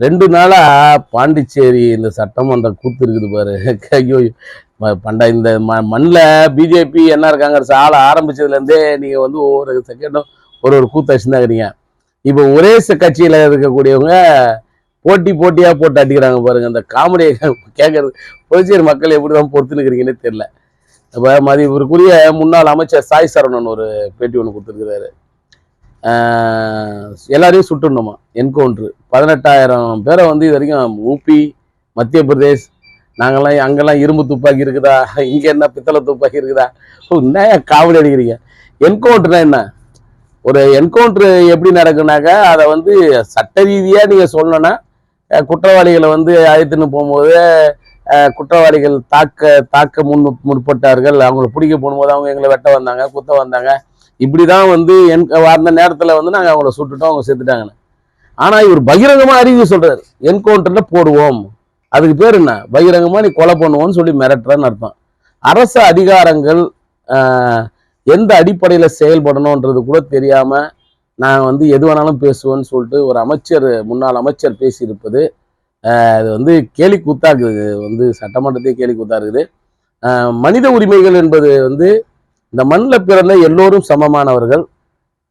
ரெண்டு நாளாக பாண்டிச்சேரி இந்த சட்டமன்ற கூத்து இருக்குது பாரு. ஐயோ பண்டா பண்ட இந்த ம மண்ணில் பிஜேபி என்ன இருக்காங்க ஆள ஆரம்பிச்சதுலேருந்தே நீங்கள் வந்து ஒவ்வொரு செகண்டும் ஒரு ஒரு கூத்து இருக்கிறீங்க இப்போ ஒரே கட்சியில் இருக்கக்கூடியவங்க போட்டி போட்டியாக போட்டு அடிக்கிறாங்க பாருங்க. அந்த காமெடியை கேட்கறது புதுச்சேரி மக்கள் எப்படி தான் பொறுத்துனுக்கிறீங்கன்னே தெரியல. இப்போ மதிப்பிற்குரிய முன்னாள் அமைச்சர் சாய் சரவணன் ஒரு பேட்டி ஒன்று கொடுத்துருக்கிறாரு. எல்லாரையும் சுட்டுணுமா என்கவுண்ட்ரு பதினெட்டாயிரம் பேரை வந்து இது வரைக்கும் ஊபி மத்திய பிரதேஷ் நாங்கெல்லாம் அங்கெல்லாம் இரும்பு துப்பாக்கி இருக்குதா? இங்கே என்ன பித்தளை துப்பாக்கி இருக்குதா? என்ன காமெடி அடிக்கிறீங்க? என்கவுண்ட்ருனா என்ன? ஒரு என்கவுண்ட்ரு எப்படி நடக்குனாக்கா அதை வந்து சட்ட ரீதியாக நீங்கள் சொல்லணும்னா குற்றவாளிகளை வந்து அழைத்துன்னு போகும்போது குற்றவாளிகள் தாக்க தாக்க முன் முற்பட்டார்கள். அவங்கள பிடிக்க போகும்போது அவங்க எங்களை வெட்ட வந்தாங்க குத்த வந்தாங்க. இப்படி தான் வந்து என் அந்த நேரத்தில் வந்து நாங்கள் அவங்கள சுட்டுட்டோம் அவங்க செத்துட்டாங்கன்னு. ஆனால் இவர் பகிரங்கமாக அறிவு சொல்கிறார் என்கவுண்டரில் போடுவோம். அதுக்கு பேர் என்ன? பகிரங்கமாக நீ கொலை பண்ணுவோன்னு சொல்லி மிரட்டுறன்னு அர்த்தம். அரசு அதிகாரங்கள் எந்த அடிப்படையில் செயல்படணுன்றது கூட தெரியாமல் நான் வந்து எது வேணாலும் பேசுவேன்னு சொல்லிட்டு ஒரு அமைச்சர் முன்னாள் அமைச்சர் பேசியிருப்பது இது அது வந்து கேலி கூத்தாக்குது வந்து சட்டமன்றத்தையே கேலி கூத்தா இருக்குது. மனித உரிமைகள் என்பது வந்து இந்த மண்ணில் பிறந்த எல்லோரும் சமமானவர்கள்.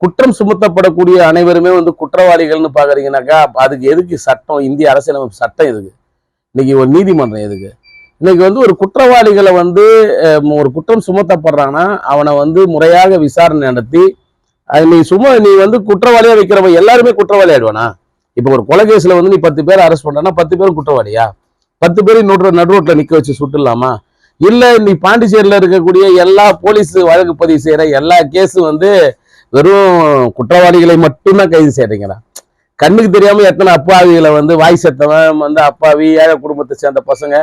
குற்றம் சுமத்தப்படக்கூடிய அனைவருமே வந்து குற்றவாளிகள்னு பார்க்குறீங்கனாக்கா அதுக்கு எதுக்கு சட்டம் இந்திய அரசியலமைப்பு சட்டம் எதுக்கு? இன்னைக்கு ஒரு நீதிமன்றம் எதுக்கு? இன்னைக்கு வந்து ஒரு குற்றவாளிகளை வந்து ஒரு குற்றம் சுமத்தப்படுறான்னா அவனை வந்து முறையாக விசாரணை நடத்தி அது நீ சும்மா நீ வந்து குற்றவாளியா வைக்கிறவன் எல்லாருமே குற்றவாளி ஆயிடுவானா? இப்போ ஒரு கொலை கேஸில் வந்து நீ பத்து பேர் அரெஸ்ட் பண்றானா பத்து பேரும் குற்றவாளியா? பத்து பேரும் நடு நடுரோட்டில் நிற்க வச்சு சுட்டுலாமா இல்ல நீ பாண்டிச்சேரியில இருக்கக்கூடிய எல்லா போலீஸ் வழக்கு பதிவு செய்யற எல்லா கேஸும் வந்து வெறும் குற்றவாளிகளை மட்டும்தான் கைது செய்யறீங்களா? கண்ணுக்கு தெரியாம எத்தனை அப்பாவிகளை வந்து வாய் செத்தவன் வந்து அப்பாவி ஏழை குடும்பத்தை சேர்ந்த பசங்க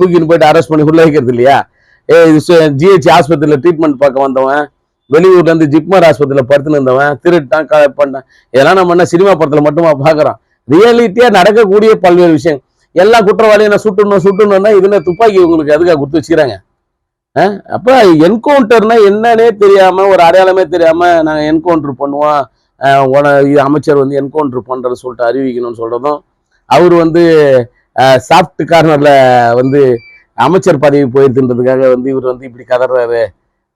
தூக்கின்னு போயிட்டு அரெஸ்ட் பண்ணி உள்ள வைக்கிறது இல்லையா? ஏ ஜிஹெச் ஆஸ்பத்திரியில் ட்ரீட்மெண்ட் பார்க்க வந்தவன் வெளியூர்ல இருந்து ஜிப்மர் ஆஸ்பத்திரியில் படுத்துன்னு இருந்தவன் திருட்டான் க பண்ணான் இதெல்லாம் நம்ம என்ன சினிமா படத்துல மட்டுமா பாக்குறோம் ரியாலிட்டியா நடக்கக்கூடிய பல்வேறு விஷயம் எல்லா குற்றவாளியும் நான் சுட்டணும் சுட்டணும்னா இதுல துப்பாக்கி உங்களுக்கு எதுக்காக கொடுத்து வச்சுக்கிறாங்க? அஹ் அப்ப என்கவுண்டர்னா என்னன்னே தெரியாம ஒரு அடையாளமே தெரியாம நாங்க என்கவுண்டர் பண்ணுவோம். உன- இது அமைச்சர் வந்து என்கவுண்டர் பண்றது சொல்லிட்டு அறிவிக்கணும்னு சொல்றதும் அவர் வந்து சாஃப்ட் கார்னர்ல வந்து அமைச்சர் பதவி போயிருதுன்றதுக்காக வந்து இவர் வந்து இப்படி கதறாரு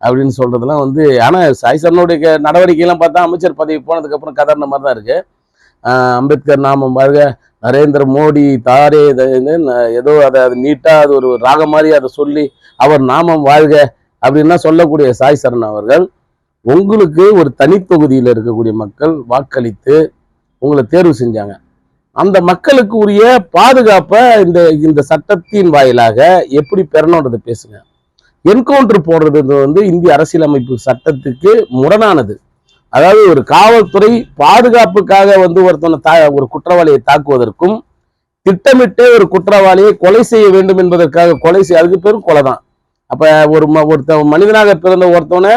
அப்படின்னு சொல்றதுலாம் வந்து ஆனா சாய் சரனுடைய நடவடிக்கையெல்லாம் பார்த்தா அமைச்சர் பதவி போனதுக்கு அப்புறம் கதறின மாதிரி தான் இருக்கு அம்பேத்கர் நாமம் வாழ்க நரேந்திர மோடி தாரே ஏதோ அதை அது நீட்டாக அது ஒரு ராக மாதிரி அதை சொல்லி அவர் நாமம் வாழ்க அப்படின்னா சொல்லக்கூடிய சாய் சரண் அவர்கள். உங்களுக்கு ஒரு தனித்தொகுதியில் இருக்கக்கூடிய மக்கள் வாக்களித்து உங்களை தேர்வு செஞ்சாங்க. அந்த மக்களுக்கு உரிய பாதுகாப்பை இந்த இந்த சட்டத்தின் வாயிலாக எப்படி பெறணுன்றதை பேசுங்க. என்கவுண்டர் போடுறது வந்து இந்திய அரசியலமைப்பு சட்டத்துக்கு முரணானது. அதாவது ஒரு காவல்துறை பாதுகாப்புக்காக வந்து ஒருத்தனை தா ஒரு குற்றவாளியை தாக்குவதற்கும் திட்டமிட்டே ஒரு குற்றவாளியை கொலை செய்ய வேண்டும் என்பதற்காக கொலை செய்ய அதுக்கு பேரும் கொலை தான். அப்போ ஒரு ம- ஒருத்த மனிதனாக பிறந்த ஒருத்தவனை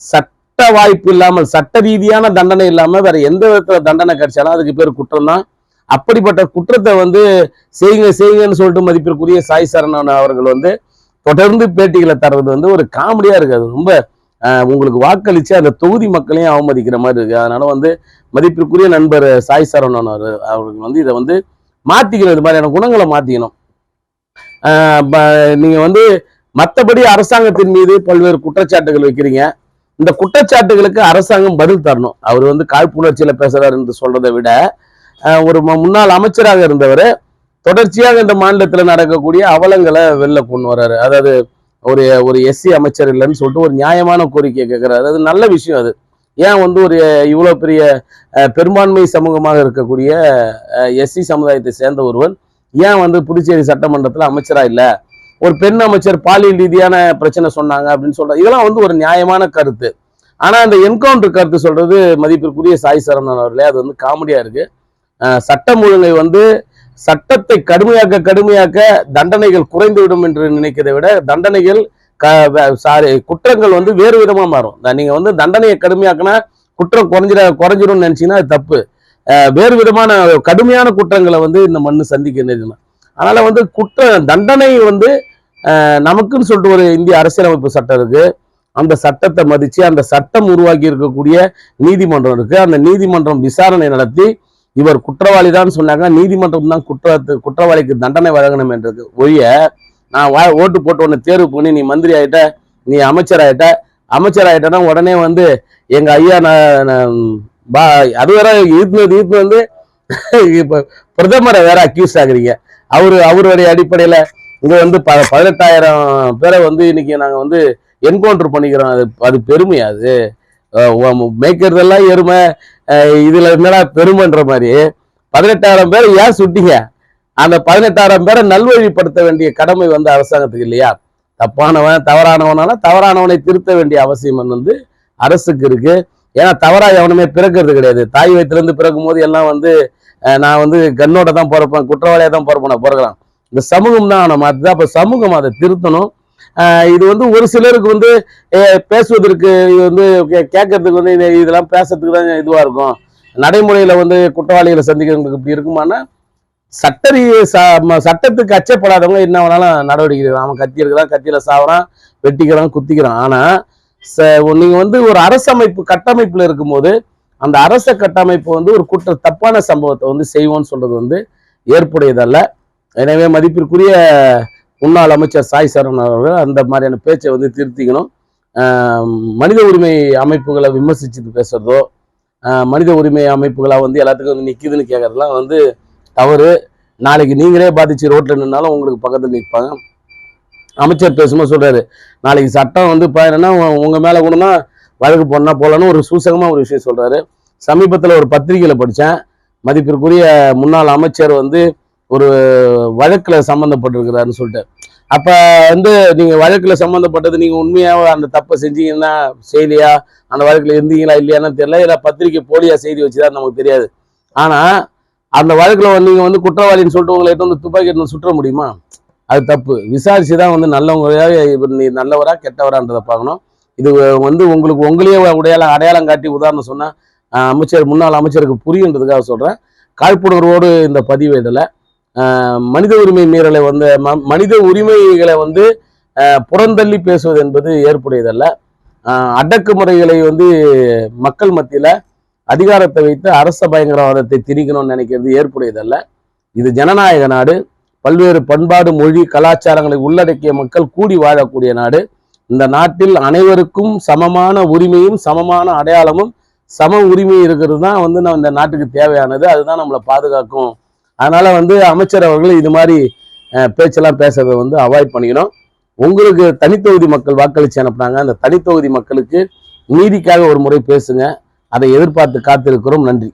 சட்ட வாய்ப்பு இல்லாமல் சட்ட ரீதியான தண்டனை இல்லாமல் வேற எந்த விதத்தில் தண்டனை கிடைச்சாலும் அதுக்கு பேர் குற்றம் தான். அப்படிப்பட்ட குற்றத்தை வந்து செய்யுங்க செய்யுங்கன்னு சொல்லிட்டு மதிப்பிற்குரிய சாய் சரணன் அவர்கள் வந்து தொடர்ந்து பேட்டிகளை தர்றது வந்து ஒரு காமெடியா இருக்கு அது ரொம்ப உங்களுக்கு வாக்களிச்சு அந்த தொகுதி மக்களையும் அவமதிக்கிற மாதிரி இருக்கு. அதனால வந்து மதிப்பிற்குரிய நண்பர் சாய் சரவணன் அவர் அவர்கள் வந்து இதை வந்து மாத்திக்கணும். இது மாதிரியான குணங்களை மாத்திக்கணும். நீங்கள் நீங்க வந்து மற்றபடி அரசாங்கத்தின் மீது பல்வேறு குற்றச்சாட்டுகள் வைக்கிறீங்க. இந்த குற்றச்சாட்டுகளுக்கு அரசாங்கம் பதில் தரணும். அவர் வந்து காழ்ப்புணர்ச்சியில பேசுறாரு என்று சொல்றதை விட ஒரு முன்னாள் அமைச்சராக இருந்தவர் தொடர்ச்சியாக இந்த மாநிலத்தில் நடக்கக்கூடிய அவலங்களை வெளில கொண்டு வர்றாரு. அதாவது ஒரு ஒரு எஸ்சி அமைச்சர் இல்லைன்னு சொல்லிட்டு ஒரு நியாயமான கோரிக்கையை கேட்குறாரு. அது நல்ல விஷயம் அது. ஏன் வந்து ஒரு இவ்வளோ பெரிய பெரும்பான்மை சமூகமாக இருக்கக்கூடிய எஸ்சி சமுதாயத்தை சேர்ந்த ஒருவன் ஏன் வந்து புதுச்சேரி சட்டமன்றத்தில் அமைச்சராக இல்லை? ஒரு பெண் அமைச்சர் பாலியல் ரீதியான பிரச்சனை சொன்னாங்க அப்படின்னு சொல்ற இதெல்லாம் வந்து ஒரு நியாயமான கருத்து. ஆனால் அந்த என்கவுண்டர் கருத்து சொல்றது மதிப்பிற்குரிய சாய் சரவணன் அவர்களே அது வந்து காமெடியாக இருக்கு. சட்டம் ஒழுங்கை வந்து சட்டத்தை கடுமையாக்க கடுமையாக்க தண்டனைகள் குறைந்துவிடும் என்று நினைக்கிறதை விட தண்டனைகள் சாரி குற்றங்கள் வந்து வேறு விதமாக மாறும். நீங்கள் நீங்க வந்து தண்டனையை கடுமையாக்கினா குற்றம் குறைஞ்சிட குறைஞ்சிரும்னு நினைச்சீங்கன்னா அது தப்பு. வேறு விதமான கடுமையான குற்றங்களை வந்து இந்த மண்ணு சந்திக்க நேரிடணும் அதனால வந்து குற்ற தண்டனை வந்து நமக்குன்னு சொல்லிட்டு ஒரு இந்திய அரசியலமைப்பு சட்டம் இருக்கு. அந்த சட்டத்தை மதித்து அந்த சட்டம் உருவாக்கி இருக்கக்கூடிய நீதிமன்றம் இருக்கு. அந்த நீதிமன்றம் விசாரணை நடத்தி இவர் குற்றவாளி தான் சொன்னாங்க. நீதிமன்றம் தான் குற்றத்து குற்றவாளிக்கு தண்டனை வழங்கணும் என்றது ஒழிய நான் வா ஓட்டு போட்டு உடனே தேர்வு பண்ணி நீ மந்திரி ஆகிட்ட நீ அமைச்சர் ஆகிட்ட அமைச்சர் ஆயிட்டனா உடனே வந்து எங்க ஐயா நான் பா அது வேற ஈர்த்து ஈர்த்து வந்து இப்போ பிரதமரை வேற அக்யூஸ் ஆகுறீங்க. அவர் அவருடைய அடிப்படையில் இங்கே வந்து ப பதினெட்டாயிரம் பேரை வந்து இன்னைக்கு நாங்கள் வந்து என்கவுண்டர் பண்ணிக்கிறோம். அது அது பெருமை அது? மேய்க்கிறதெல்லாம் எருமை இதுல என்னடா பெருமைன்ற மாதிரி. பதினெட்டாயிரம் பேரை ஏன் சுட்டீங்க? அந்த பதினெட்டாயிரம் பேரை நல்வழிப்படுத்த வேண்டிய கடமை வந்து அரசாங்கத்துக்கு இல்லையா? தப்பானவன் தவறானவனால தவறானவனை திருத்த வேண்டிய அவசியம் வந்து அரசுக்கு இருக்கு. ஏன்னா தவறா எவனுமே பிறக்கிறது கிடையாது. தாய் வயிற்றுலேருந்து பிறக்கும் போது எல்லாம் வந்து நான் வந்து கண்ணோட தான் பிறப்பேன் குற்றவாளியாக தான் பிறப்பேன் நான் பிறகுறான் இந்த சமூகம் தான் அவனை மாற்றுது அப்போ சமூகம் அதை திருத்தணும். இது வந்து ஒரு சிலருக்கு வந்து பேசுவதற்கு இது வந்து கே- கேட்கறதுக்கு வந்து இது- இதெல்லாம் பேசுறதுக்கு தான் இதுவாக இருக்கும். நடைமுறையில் வந்து குற்றவாளிகளை சந்திக்கிறவங்களுக்கு இப்படி இருக்குமானா சட்ட ரீ சட்டத்துக்கு அச்சப்படாதவங்க என்ன வேணாலும் நடவடிக்கை அவன் கத்தி இருக்கிறான் கத்தியில சாவறான் வெட்டிக்கிறான் குத்திக்கிறான். ஆனா ச- நீங்க வந்து ஒரு அரசமைப்பு கட்டமைப்புல இருக்கும்போது அந்த அரச கட்டமைப்பு வந்து ஒரு குற்ற தப்பான சம்பவத்தை வந்து செய்வோம்னு சொல்றது வந்து ஏற்புடையதல்ல. எனவே மதிப்பிற்குரிய முன்னாள் அமைச்சர் சாய் சரவணன் அவர்கள் அந்த மாதிரியான பேச்சை வந்து திருத்திக்கணும். மனித உரிமை அமைப்புகளை விமர்சிச்சுட்டு பேசுகிறதோ மனித உரிமை அமைப்புகளாக வந்து எல்லாத்துக்கும் வந்து நிற்கிதுன்னு கேட்கறதுலாம் வந்து தவறு. நாளைக்கு நீங்களே பாதிச்சு ரோட்டில் நின்னாலும் உங்களுக்கு பக்கத்தில் நிற்பாங்க அமைச்சர் பேசும்போது சொல்கிறாரு நாளைக்கு சட்டம் வந்து இப்போ உங்கள் மேலே கூடனா வழக்கு போனால் போலன்னு ஒரு சூசகமாக ஒரு விஷயம் சொல்கிறாரு சமீபத்தில் ஒரு பத்திரிகையில் படித்தேன் மதிப்பிற்குரிய முன்னாள் அமைச்சர் வந்து ஒரு வழக்கில் சம்மந்தப்பட்டிருக்கிறாருன்னு சொல்லிட்டு. அப்போ வந்து நீங்கள் வழக்கில் சம்மந்தப்பட்டது நீங்கள் உண்மையாக அந்த தப்பை செஞ்சீங்கன்னா செய்தியா? அந்த வழக்கில் இருந்தீங்களா இல்லையான்னு தெரியல. இல்லை பத்திரிக்கை போலியாக செய்தி வச்சுதான் நமக்கு தெரியாது. ஆனால் அந்த வழக்கில் வந்து நீங்கள் வந்து குற்றவாளின்னு சொல்லிட்டு உங்களை எடுத்து வந்து துப்பாக்கி எடுத்து சுற்ற முடியுமா? அது தப்பு. விசாரிச்சு தான் வந்து நல்லவங்களையா இவர் நீ நல்லவரா கெட்டவரான்றதை பார்க்கணும். இது வந்து உங்களுக்கு உங்களையே உடையாள அடையாளம் காட்டி உதாரணம் சொன்னால் அமைச்சர் முன்னாள் அமைச்சருக்கு புரியுன்றதுக்காக சொல்கிறேன் காழ்ப்புணர்வோடு இந்த பதிவேடலை மனித உரிமை மீறலை வந்து ம- மனித உரிமைகளை வந்து புறந்தள்ளி பேசுவது என்பது ஏற்புடையதல்ல. அடக்குமுறைகளை வந்து மக்கள் மத்தியில் அதிகாரத்தை வைத்து அரச பயங்கரவாதத்தை திணிக்கணும்னு நினைக்கிறது ஏற்புடையதல்ல. இது ஜனநாயக நாடு. பல்வேறு பண்பாடு மொழி கலாச்சாரங்களை உள்ளடக்கிய மக்கள் கூடி வாழக்கூடிய நாடு. இந்த நாட்டில் அனைவருக்கும் சமமான உரிமையும் சமமான அடையாளமும் சம உரிமை இருக்கிறது தான் வந்து நம்ம இந்த நாட்டுக்கு தேவையானது. அதுதான் நம்மளை பாதுகாக்கும் அதனால வந்து அமைச்சர் அவர்கள் இது மாதிரி பேச்செல்லாம் பேசுறதை வந்து அவாய்ட் பண்ணிக்கணும். உங்களுக்கு தனித்தொகுதி மக்கள் வாக்களிச்சு அனுப்புனாங்க. அந்த தனித்தொகுதி மக்களுக்கு நீதிக்காக ஒரு முறை பேசுங்க. அதை எதிர்பார்த்து காத்திருக்கிறோம். நன்றி.